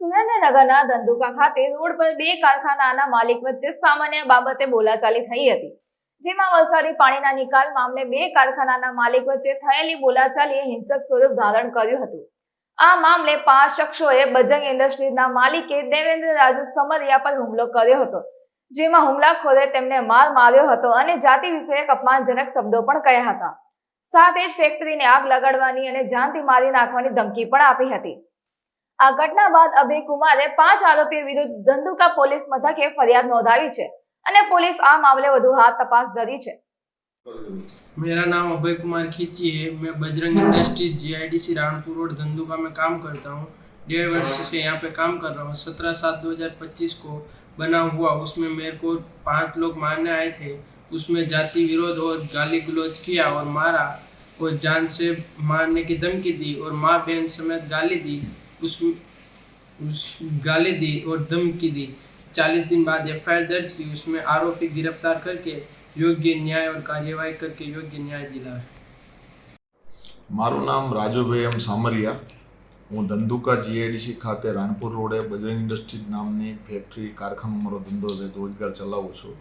સુરેન્દ્રનગરના ધંધુકા ખાતે રોડ પર બે કારખાનાના માલિક વચ્ચે સામાન્ય બાબતે બોલાચાલી થઈ હતી. જેમાં વલસાડી પાણીના નિકાલ મામલે બે કારખાનાના માલિક વચ્ચે થયેલી બોલાચાલીએ હિંસક સ્વરૂપ ધારણ કર્યું હતું. આ મામલે પાંચ શખ્સોએ બજરંગ ઇન્ડસ્ટ્રીઝના માલિકે દેવેન્દ્ર રાજુ સમરિયા પર હુમલો કર્યો હતો. જેમાં હુમલાખોરે તેમને માર માર્યો હતો અને જાતિ વિષયક અપમાનજનક શબ્દો પણ કહ્યા હતા. સાથે જ ફેક્ટરીને આગ લગાડવાની અને જાનથી મારી નાખવાની ધમકી પણ આપી હતી. આ ઘટના બાદ અભય કુમારે પાંચ આરોપીઓ વિરુદ્ધ ધંધુકા પોલીસ મથકે ફરિયાદ નોંધાવી છે અને પોલીસ આ મામલે વધુ હાથ તપાસ ધરી છે मेरा नाम अभय कुमार खींची है मैं Bajrang industries GIDC Ranpur road Dhandhuka में काम करता हूँ डेढ़ वर्ष से यहाँ पे काम कर रहा हूँ सत्रह सात दो हज़ार पच्चीस को बना हुआ उसमें मेरे को पांच लोग मारने आए थे उसमें जाति विरोध और गाली गलौज किया और मारा और जान से मारने की धमकी दी और माँ बहन समेत गाली दी उस उस गाली दी और धमकी दी चालीस दिन बाद एफ दर्ज की उसमें आरोपी गिरफ्तार करके योग्य न्याय और कार्यवाही करके योग्य न्याय दिलाए મારું નામ રાજુભાઈ એમ સામરિયા હું ધંધુકા જીઆઈડીસી ખાતે રાણપુર રોડે બજરંગ ઇન્ડસ્ટ્રીઝ નામની ફેક્ટરી કારખાનું મારો ધંધો છે રોજગાર ચલાવું છું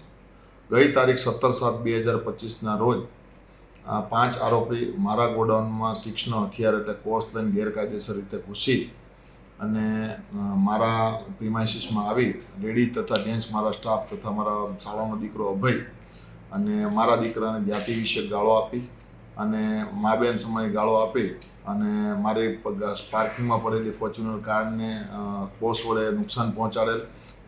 ગઈ તારીખ સત્તર સાત બે હજાર પચીસના રોજ આ પાંચ આરોપી મારા ગોડાઉનમાં તીક્ષ્ણ હથિયાર એટલે કોર્સ લઈને ગેરકાયદેસર રીતે ઘૂસી અને મારા પ્રિમાઇસીસમાં આવી લેડી તથા જેન્ટ્સ મારા સ્ટાફ તથા મારા શાળાનો દીકરો અભય અને મારા દીકરાને જાતિ વિશે ગાળો આપી અને મા બેન સમયે ગાળો આપી અને મારી પાર્કિંગમાં પડેલી ફોર્ચ્યુનર કારને કોસ વડે નુકસાન પહોંચાડેલ.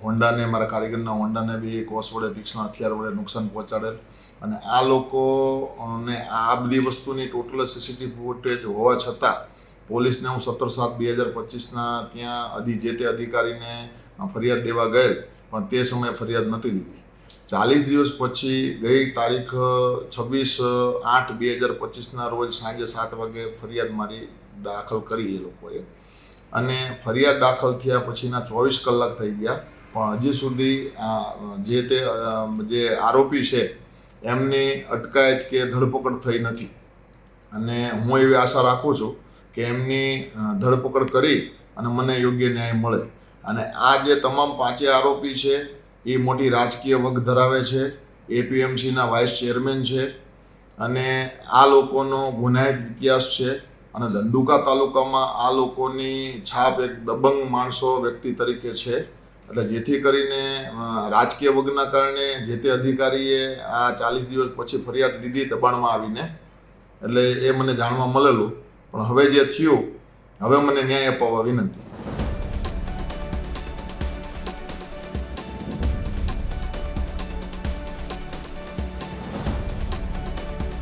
હોન્ડાને, મારા કારીગરના હોન્ડાને બી કોસ વડે, તીક્ષ્ણ હથિયાર વડે નુકસાન પહોંચાડેલ. અને આ લોકોને આ બધી વસ્તુની ટોટલ સીસીટીવી ફૂટેજ હોવા છતાં પોલીસને હું સત્તર સાત બે હજાર પચીસના ત્યાં અધિ, જે તે અધિકારીને ફરિયાદ દેવા ગયેલ, પણ તે સમયે ફરિયાદ નથી દીધી ચાલીસ દિવસ પછી ગઈ તારીખ છવ્વીસ આઠ બે હજાર પચીસના રોજ સાંજે સાત વાગે ફરિયાદ મારી દાખલ કરી એ લોકોએ. અને ફરિયાદ દાખલ થયા પછીના ચોવીસ કલાક થઈ ગયા, પણ હજી સુધી જે તે જે આરોપી છે, એમની અટકાયત કે ધરપકડ થઈ નથી. અને હું એવી આશા રાખું છું કે એમની ધરપકડ કરી અને મને યોગ્ય ન્યાય મળે. અને આ જે તમામ પાંચે આરોપી છે, એ મોટી રાજકીય વગ ધરાવે છે. એપીએમસીના વાઇસ ચેરમેન છે. અને આ લોકોનો ગુનાહિત ઇતિહાસ છે. અને ધંધુકા તાલુકામાં આ લોકોની છાપ એક દબંગ માણસો વ્યક્તિ તરીકે છે. એટલે જેથી કરીને રાજકીય વગના કારણે જે તે અધિકારીએ આ ચાલીસ દિવસ પછી ફરિયાદ લીધી દબાણમાં આવીને. એટલે એ મને જાણવા મળેલું પણ હવે જે થયું હવે મને ન્યાય અપાવવા વિનંતી.